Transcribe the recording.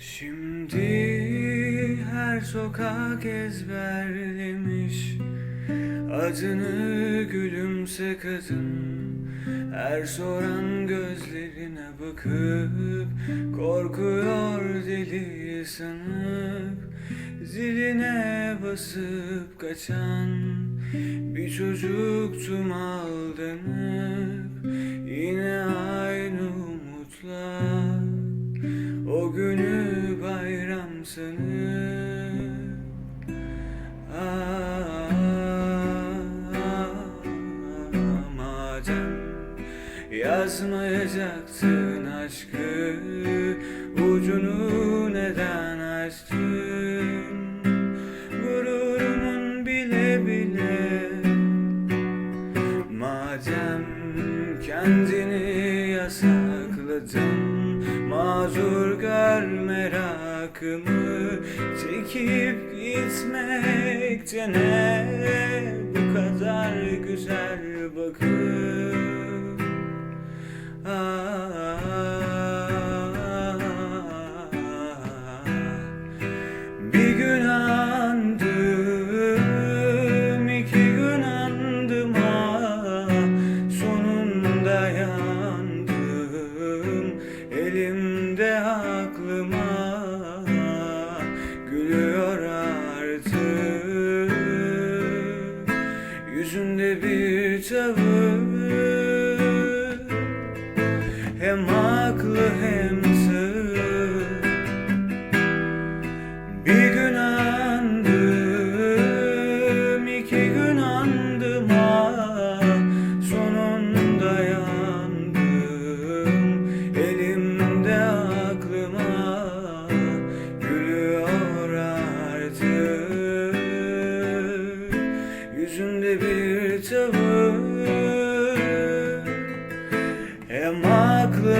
Şimdi her sokak ezberlemiş. Adını gülümse kadın Her soran gözlerine bakıp Korkuyor deli sanıp. Ziline basıp kaçan Bir çocuktum aldanıp Ah, Madem yazmayacaktın aşkı. Ucunu neden açtın? Gururumun bile bile. Madem kendini yasakladın Mazur gör merakımı. Çekip gitmekte ne? Bu kadar güzel bakıp bir gün andım, iki gün andım ah Sonunda yandım, elimde yüzünde bir tavır. Hem haklı hem Yüzünde bir tavır. Hem aklı